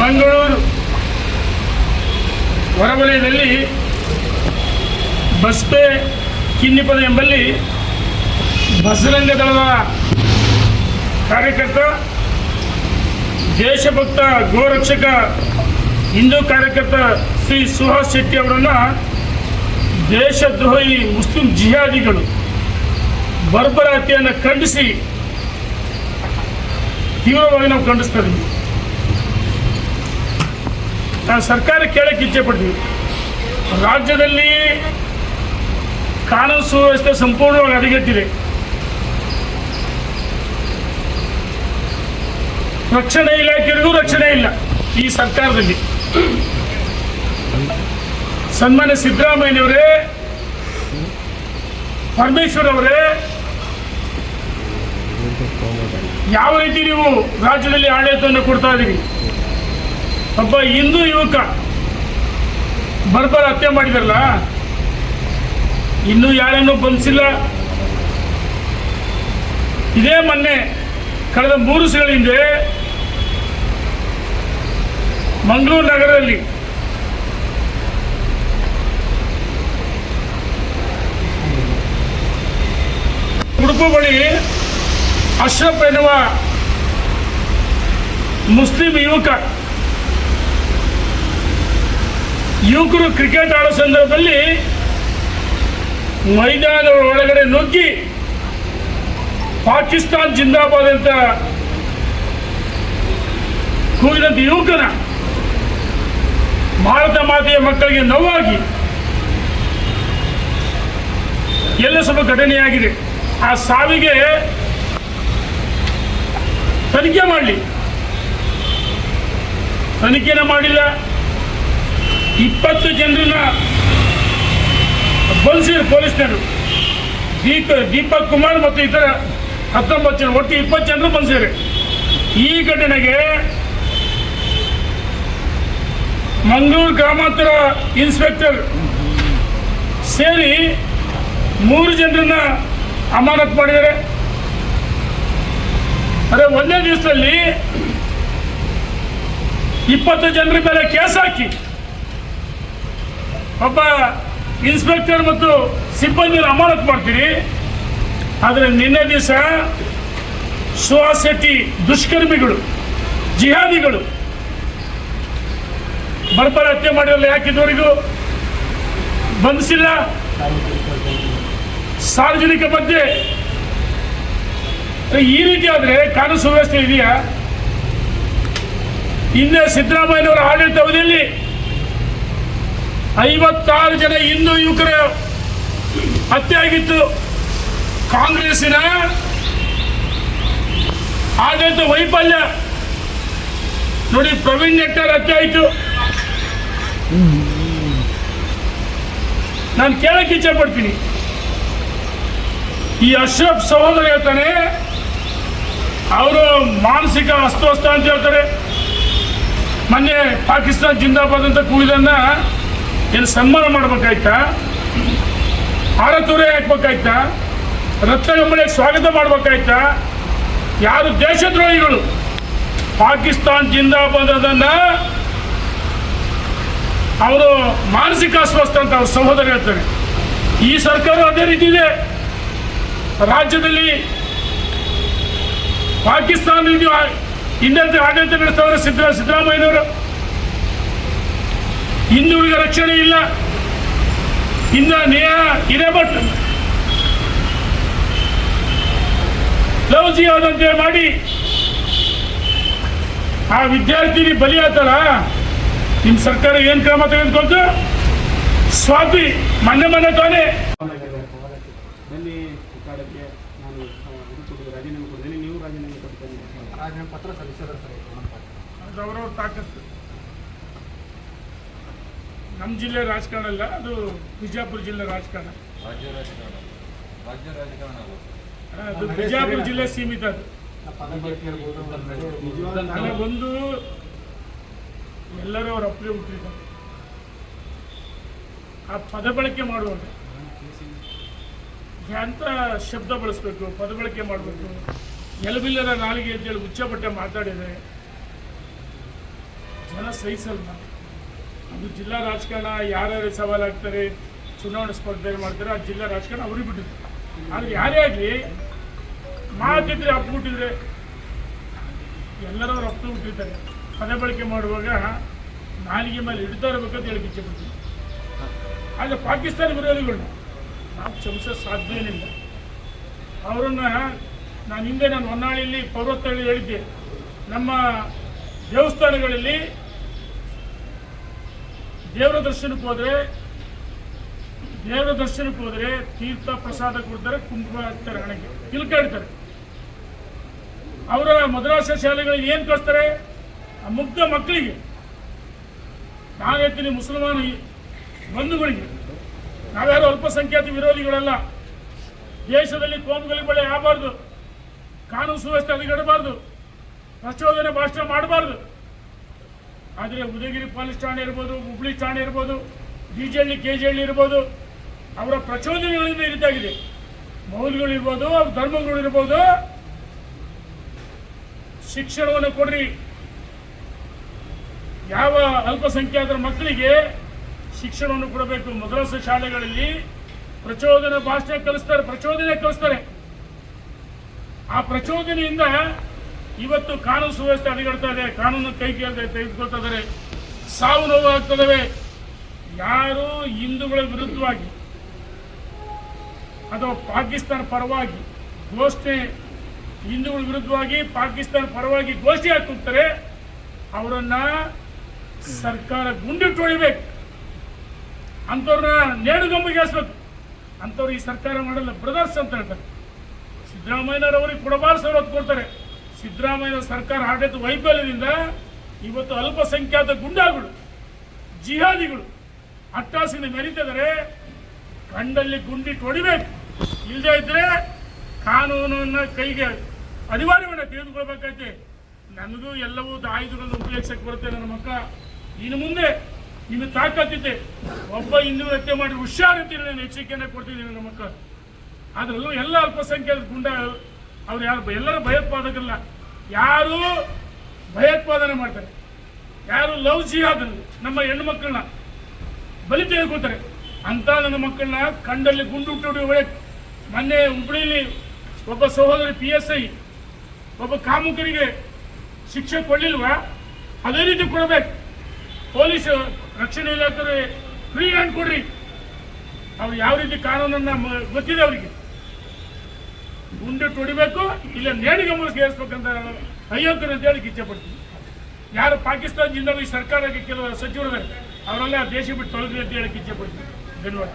ಮಂಗಳೂರು ಹೊರವಲಯದಲ್ಲಿ ಬಸ್ಪೆ ಕಿನ್ನಿಪದ ಎಂಬಲ್ಲಿ ಬಸರಂಗ ದಳದ ಕಾರ್ಯಕರ್ತ, ದೇಶಭಕ್ತ, ಗೋರಕ್ಷಕ, ಹಿಂದೂ ಕಾರ್ಯಕರ್ತ ಶ್ರೀ ಸುಹಾಸ್ ಶೆಟ್ಟಿ ಅವರನ್ನು ದೇಶದ್ರೋಹಿ ಮುಸ್ಲಿಂ ಜಿಹಾದಿಗಳು ಬರ್ಬರ ಹತ್ಯೆಯನ್ನು ಖಂಡಿಸಿ ತೀವ್ರವಾಗಿ ನಾವು ಖಂಡಿಸ್ತಾ ಇದ್ದೀವಿ. ನಾವು ಸರ್ಕಾರ ಕೇಳಕ್ಕೆ ಇಚ್ಛೆ ಪಡ್ತೀವಿ. ರಾಜ್ಯದಲ್ಲಿ ಕಾನೂನು ಸುವ್ಯವಸ್ಥೆ ಸಂಪೂರ್ಣವಾಗಿ ಹದಗೆಟ್ಟಿದೆ. ರಕ್ಷಣೆ ಇಲಾಖೆಗೂ ರಕ್ಷಣೆ ಇಲ್ಲ ಈ ಸರ್ಕಾರದಲ್ಲಿ. ಸನ್ಮಾನ್ಯ ಸಿದ್ದರಾಮಯ್ಯನವರೇ ಪರಮೇಶ್ವರ್ ಅವರೇ ಯಾವ ರೀತಿ ನೀವು ರಾಜ್ಯದಲ್ಲಿ ಆಡಳಿತವನ್ನು ಕೊಡ್ತಾ ಇದ್ದೀರಿ? ಒಬ್ಬ ಹಿಂದೂ ಯುವಕ ಬರ್ಬರ ಹತ್ಯೆ ಮಾಡಿದ್ರಲ್ಲ, ಇನ್ನೂ ಯಾರನ್ನೂ ಬಂಧಿಸಿಲ್ಲ. ಇದೇ ಮೊನ್ನೆ ಕಳೆದ ಮೂರು ದಿವಸಗಳ ಹಿಂದೆ ಮಂಗಳೂರು ನಗರದಲ್ಲಿ ಉಡುಪು ಬಳಿ ಅಶ್ರಫ್ ಎನ್ನುವ ಮುಸ್ಲಿಂ ಯುವಕ ಯುವಕರು ಕ್ರಿಕೆಟ್ ಆಡೋ ಸಂದರ್ಭದಲ್ಲಿ ಮೈದಾನದ ಒಳಗಡೆ ನುಗ್ಗಿ ಪಾಕಿಸ್ತಾನ್ ಜಿಂದಾಬಾದ್ ಅಂತ ಕೂಗಿದಂತ ಯುವಕನ ಭಾರತ ಮಾತೆಯ ಮಕ್ಕಳಿಗೆ ನೋವಾಗಿ ಎಲ್ಲ ಸ್ವಲ್ಪ ಘಟನೆಯಾಗಿದೆ. ಆ ಸಾವಿಗೆ ತನಿಖೆ ಮಾಡಲಿ. ತನಿಖೆನ ಮಾಡಿಲ್ಲ. ಇಪ್ಪತ್ತು ಜನರನ್ನ ಬಂಧಿಸಿದ್ರು ಪೊಲೀಸ್ನರು. ದೀಪ, ದೀಪಕ್ ಕುಮಾರ್ ಮತ್ತು ಇತರ ಹತ್ತೊಂಬತ್ತು ಜನ, ಒಟ್ಟು ಇಪ್ಪತ್ತು ಜನರು ಬಂಧಿಸಿದ್ದಾರೆ ಈ ಘಟನೆಗೆ ಮಂಗಳೂರು ಗ್ರಾಮಾಂತರ ಇನ್ಸ್ಪೆಕ್ಟರ್ ಸೇರಿ ಮೂರು ಜನರನ್ನ ಅಮಾನತ್ ಮಾಡಿದ್ದಾರೆ. ಅರೆ, ಒಂದೇ ದಿವಸದಲ್ಲಿ ಇಪ್ಪತ್ತು ಜನರ ಮೇಲೆ ಕೇಸ್ ಹಾಕಿ ಒಬ್ಬ ಇನ್ಸ್ಪೆಕ್ಟರ್ ಮತ್ತು ಸಿಬ್ಬಂದಿಯನ್ನು ಅಮಾನತ್ ಮಾಡ್ತೀರಿ. ಆದರೆ ನಿನ್ನೆ ದಿವಸ ಸುಹಾಸ್ ದುಷ್ಕರ್ಮಿಗಳು, ಜಿಹಾದಿಗಳು ಬರ್ಬರ ಹತ್ಯೆ ಮಾಡಿರಲ್ಲ ಯಾಕಿದವರಿಗೂ ಬಂಧಿಸಿಲ್ಲ? ಸಾರ್ವಜನಿಕ ಮಧ್ಯೆ ಈ ರೀತಿ ಆದರೆ ಕಾನೂನು ಸುವ್ಯವಸ್ಥೆ ಇದೆಯಾ? ಹಿಂದೆ ಸಿದ್ದರಾಮಯ್ಯನವರ ಆಡಳಿತ ಅವಧಿಯಲ್ಲಿ ಐವತ್ತಾರು ಜನ ಹಿಂದೂ ಯುವಕರ ಹತ್ಯೆ ಆಗಿತ್ತು. ಕಾಂಗ್ರೆಸ್ಸಿನ ಆಡಳಿತ ವೈಫಲ್ಯ. ನೋಡಿ, ಪ್ರವೀಣ್ ನೆಟ್ಟರ್ ಹತ್ಯೆ ಆಯಿತು. ನಾನು ಕೇಳಕ್ಕೆ ಇಚ್ಛೆ ಪಡ್ತೀನಿ. ಈ ಅಶ್ರಫ್ ಸಹೋದರ ಹೇಳ್ತಾನೆ, ಅವರು ಮಾನಸಿಕ ಅಸ್ವಸ್ಥ ಅಂತ ಹೇಳ್ತಾರೆ. ಮೊನ್ನೆ ಪಾಕಿಸ್ತಾನ ಜಿಂದಾಬಾದ್ ಅಂತ ಕೂಗಿದನ್ನ ಏನು ಸನ್ಮಾನ ಮಾಡ್ಬೇಕಾಯ್ತಾ? ಆರತೂರೆ ಹಾಕ್ಬೇಕಾಯ್ತಾ? ರತ್ನಗಂಬಳಿಗೆ ಸ್ವಾಗತ ಮಾಡ್ಬೇಕಾಯ್ತಾ? ಯಾರು ದೇಶದ್ರೋಹಿಗಳು? ಪಾಕಿಸ್ತಾನ್ ಜಿಂದಾಬಾದ್ ಅವರು ಮಾನಸಿಕ ಅಸ್ವಸ್ಥ ಅಂತ ಅವ್ರ ಸಹೋದರ ಹೇಳ್ತಾರೆ. ಈ ಸರ್ಕಾರ ಅದೇ ರೀತಿ ಇದೆ. ರಾಜ್ಯದಲ್ಲಿ ಪಾಕಿಸ್ತಾನ ಆಡಳಿತ ನಡೆಸ್ತವ್ರೆ ಸಿದ್ದರಾ ಸಿದ್ದರಾಮಯ್ಯನವರು ಹಿಂದುಳಿದ ರಕ್ಷಣೆ ಇಲ್ಲ. ಇಂದ ನೇಹ ಬಟ್ ಲವ್ ಜಿ ಆದಂತೆ ಮಾಡಿ ಆ ವಿದ್ಯಾರ್ಥಿನಿ ಬಲಿ ಆತಲ್ಲ ನಿಮ್ಮ ಸರ್ಕಾರ ಏನು ಕ್ರಮ ತೆಗೆದುಕೊಳ್ತು? ಸ್ವಾತಿ ಮೊನ್ನೆ ಮೊನ್ನೆ ತಾನೇ. ಬನ್ನಿ ಒತ್ತಡಕ್ಕೆ ನಾನು ರಾಜೀನಾಮೆ ಕೊಟ್ಟಿದ್ದೀನಿ ನೀವು ರಾಜೀನಾಮೆ ಕೊಡ್ತೇನೆ. ರಾಜೀನಾಮೆ ಪತ್ರ ಸಲ್ಲಿಸಿದ್ರೆ ಸರ್ ಅವ್ರವ್ರ ತಾಕತ್ತು. ನಮ್ಮ ಜಿಲ್ಲೆ ರಾಜಕಾರಣ ಅಲ್ಲ ಅದು ಬಿಜಾಪುರ ಜಿಲ್ಲೆ ರಾಜಕಾರಣ. ರಾಜ್ಯ ರಾಜಕಾರಣ ರಾಜ್ಯ ರಾಜಕಾರಣ ಅದು ಬಿಜಾಪುರ ಜಿಲ್ಲೆ ಸೀಮಿತ ಅದು. ಒಂದು ಎಲ್ಲರೂ ಅವ್ರ ಅಪ್ಲೇ ಹುಟ್ಟಿದ್ದಾರೆ ಆ ಪದ ಬಳಕೆ ಮಾಡುವಾಗ ಎಂಥ ಶಬ್ದ ಬಳಸಬೇಕು ಪದ ಬಳಕೆ ಮಾಡಬೇಕು. ಎಲಬಿಲ್ಲದ ನಾಲಿಗೆ ಅಂತೇಳಿ ಉಚ್ಚ ಬಟ್ಟೆ ಮಾತಾಡಿದರೆ ಜನ ಸಹಿಸಲ್ಲ ಅದು ಜಿಲ್ಲಾ ರಾಜಕಾರಣ ಯಾರ್ಯಾರು ಸವಾಲಾಗ್ತಾರೆ, ಚುನಾವಣೆ ಸ್ಪರ್ಧೆ ಮಾಡ್ತಾರೆ, ಆ ಜಿಲ್ಲಾ ರಾಜಕಾರಣ ಅವ್ರಿಗೆ ಬಿಟ್ಟಿದ್ರು ಆದರೆ ಯಾರೇ ಆಗಲಿ, ಮಾತಿದ್ರೆ ಅಪ್ಪಿಬಿಟ್ಟಿದ್ರೆ ಎಲ್ಲರೂ ಅವ್ರು ಬಿಟ್ಟಿರ್ತಾರೆ ಪದ ಬಳಕೆ ಮಾಡುವಾಗ ನಾಲಿಗೆ ಮೇಲೆ ಇಡ್ತಾ ಇರಬೇಕಂತ ಹೇಳಿ ಇಚ್ಛೆ ಪಡ್ತೀವಿ ಆದರೆ ಪಾಕಿಸ್ತಾನ ವಿರೋಧಿಗಳನ್ನ ನಾವು ಕ್ಷಮಿಸೋ ಸಾಧ್ಯವೇನಿಲ್ಲ ಅವರನ್ನು ನಾನು ಹಿಂದೆ ನಾನು ಹೊನ್ನಾಳಿಯಲ್ಲಿ ಪರ್ವತದಲ್ಲಿ ಹೇಳಿದ್ದೆ. ನಮ್ಮ ದೇವಸ್ಥಾನಗಳಲ್ಲಿ ದೇವರ ದರ್ಶನಕ್ಕೆ ಹೋದರೆ, ದೇವರ ದರ್ಶನಕ್ಕೆ ಹೋದರೆ ತೀರ್ಥ ಪ್ರಸಾದ ಕೊಡ್ತಾರೆ, ಕುಂಕುಮ ಹಾಕ್ತಾರೆ ಹಣೆಗೆ ತಿಲ್ಕ ಇಡ್ತಾರೆ ಅವರ ಮದ್ರಾಸ ಶಾಲೆಗಳಿಗೆ ಏನು ಕಳಿಸ್ತಾರೆ? ಮುಗ್ಧ ಮಕ್ಕಳಿಗೆ ನಾನು ಹೇಳ್ತೀನಿ ಮುಸಲ್ಮಾನ ಬಂಧುಗಳಿಗೆ. ನಾವ್ಯಾರು ಅಲ್ಪಸಂಖ್ಯಾತ ವಿರೋಧಿಗಳಲ್ಲ, ದೇಶದಲ್ಲಿ ಕೋಮುಗಳಿಗೆ ಬಳೆ ಆಗಬಾರ್ದು, ಕಾನೂನು ಸುವ್ಯವಸ್ಥೆ ಹದಗೆಡಬಾರ್ದು, ಪ್ರಚೋದನೆ ಭಾಷಣ ಮಾಡಬಾರ್ದು. ಆದರೆ ಉದಯಗಿರಿ ಪೊಲೀಸ್ ಠಾಣೆ ಇರ್ಬೋದು, ಹುಬ್ಳಿ ಠಾಣೆ ಇರ್ಬೋದು D J Halli K G Halli ಇರ್ಬೋದು, ಅವರ ಪ್ರಚೋದನೆಗಳಿಂದ ಇದಾಗಿದೆ ಮೌಲ್ಯಗಳಿರ್ಬೋದು ಅವ್ರ ಧರ್ಮಗಳಿರ್ಬೋದು ಶಿಕ್ಷಣವನ್ನು ಕೊಡ್ರಿ. ಯಾವ ಅಲ್ಪಸಂಖ್ಯಾತರ ಮಕ್ಕಳಿಗೆ ಶಿಕ್ಷಣವನ್ನು ಕೊಡಬೇಕು? ಮದ್ರಾಸ ಶಾಲೆಗಳಲ್ಲಿ ಪ್ರಚೋದನೆ ಭಾಷೆ ಕಲಿಸ್ತಾರೆ, ಪ್ರಚೋದನೆ ಕಲಿಸ್ತಾರೆ. ಆ ಪ್ರಚೋದನೆಯಿಂದ ಇವತ್ತು ಕಾನೂನು ಸುವ್ಯವಸ್ಥೆ ಹದಗೆಡ್ತಾ ಇದೆ, ಕಾನೂನು ಕೈ ತೆಗೆದುಕೊಳ್ತಾ ಇದ್ದಾರೆ. ಸಾವು ನೋವು ಆಗ್ತದವೆ. ಯಾರು ಹಿಂದೂಗಳ ವಿರುದ್ಧವಾಗಿ ಅಥವಾ ಪಾಕಿಸ್ತಾನ ಪರವಾಗಿ ಘೋಷಣೆ, ಹಿಂದೂಗಳ ವಿರುದ್ಧವಾಗಿ ಪಾಕಿಸ್ತಾನ ಪರವಾಗಿ ಘೋಷಣೆ ಹಾಕುತ್ತಾರೆ. ಅವರನ್ನ ಸರ್ಕಾರ ಗುಂಡಿಟ್ಟು ಹೊಡಿಬೇಕು ಅಂಥವ್ರನ್ನ ನೇಣುಗಂಬಿಗೆ ಹಾಸ್ಬೇಕು. ಅಂಥವ್ರು ಈ ಸರ್ಕಾರ ಮಾಡಲ್ಲ, ಬ್ರದರ್ಸ್ ಅಂತ ಹೇಳ್ತಾರೆ. ಸಿದ್ದರಾಮಯ್ಯನವರಿಗೆ ಕೊಡಬಾರ್ದು ಸವಲತ್ತು ಕೊಡ್ತಾರೆ ಸಿದ್ದರಾಮಯ್ಯ ಸರ್ಕಾರ ಆಡಳಿತ ವೈಫಲ್ಯದಿಂದ ಇವತ್ತು ಅಲ್ಪಸಂಖ್ಯಾತ ಗುಂಡಾಗಳು ಜಿಹಾದಿಗಳು ಅಟ್ಟಾಸಿನ ಮೆರೀತಿದ್ದಾರೆ. ಕಂಡಲ್ಲಿ ಗುಂಡಿ ಹೊಡಿಬೇಕು. ಇಲ್ಲದೇ ಇದ್ರೆ ಕಾನೂನನ್ನು ಕೈಗೆ ಅನಿವಾರ್ಯವನ್ನು ತೆಗೆದುಕೊಳ್ಬೇಕೈತೆ ನನಗೂ ಎಲ್ಲವೂ ಆಯುಧಗಳನ್ನು ಉಪಯೋಗಿಸಕ್ಕೆ ಬರುತ್ತೆ ನನ್ನ ಮಕ್ಕಳ ಇನ್ನು ಮುಂದೆ ನಿಮಗೆ ತಾಕತ್ತಿದ್ದೆ ಒಬ್ಬ ಹಿಂದೂ ಹತ್ಯೆ ಮಾಡಿ ಹುಷಾರಂತೀನಿ ನಾನು ಎಚ್ಚರಿಕೆಯನ್ನು ಕೊಡ್ತಿದ್ದೀನಿ ನನ್ನ ಮಕ್ಕಳು ಅದರಲ್ಲೂ ಎಲ್ಲ ಅಲ್ಪಸಂಖ್ಯಾತ ಗುಂಡ ಅವ್ರು ಯಾರು ಎಲ್ಲರೂ ಭಯೋತ್ಪಾದಕರಲ್ಲ. ಯಾರು ಭಯೋತ್ಪಾದನೆ ಮಾಡ್ತಾರೆ. ಯಾರು ಲವ್ ಜಿಹಾದ್ ನಮ್ಮ ಹೆಣ್ಣು ಮಕ್ಕಳನ್ನ. ಬಲಿ ತೆಗೆದುಕೊಳ್ತಾರೆ. ಅಂತ ನನ್ನ ಮಕ್ಕಳನ್ನ ಕಂಡಲ್ಲಿ ಗುಂಡು ಹುಟ್ಟು ಮೊನ್ನೆ ಹುಬ್ಬಳ್ಳಿಯಲ್ಲಿ ಒಬ್ಬ ಸಹೋದರಿ ಪಿ ಎಸ್ ಐ ಒಬ್ಬ ಕಾಮುಕರಿಗೆ ಶಿಕ್ಷೆ ಕೊಡಲಿಲ್ವಾ? ಅದೇ ರೀತಿ ಕೊಡಬೇಕು. ಪೊಲೀಸ್ ರಕ್ಷಣೆ ಇಲಾಖೆ ಫ್ರೀ ಹ್ಯಾಂಡ್ ಕೊಡ್ರಿ. ಅವ್ರು ಯಾವ ರೀತಿ ಕಾನೂನನ್ನ ಗೊತ್ತಿದೆ ಅವರಿಗೆ. ಗುಂಡಿಟ್ಟು ತೊಡಿಬೇಕು ಇಲ್ಲ ನೇಣಿಗೆ ಮೂಲಕ ಏರಿಸ್ಬೇಕಂತ ಅಯೋಗ್ಯರು ಅಂತ ಹೇಳಿ ಇಚ್ಛೆ ಪಡ್ತೀನಿ. ಯಾರು ಪಾಕಿಸ್ತಾನದಿಂದ ಈ ಸರ್ಕಾರಕ್ಕೆ ಕೆಲವು ಸಚಿವರು ಅವರೆಲ್ಲ ದೇಶ ಬಿಟ್ಟು ತೊಲಗ್ರಿ ಅಂತ ಹೇಳಕ್ಕೆ ಇಚ್ಛೆ ಪಡ್ತೀನಿ. ಧನ್ಯವಾದ.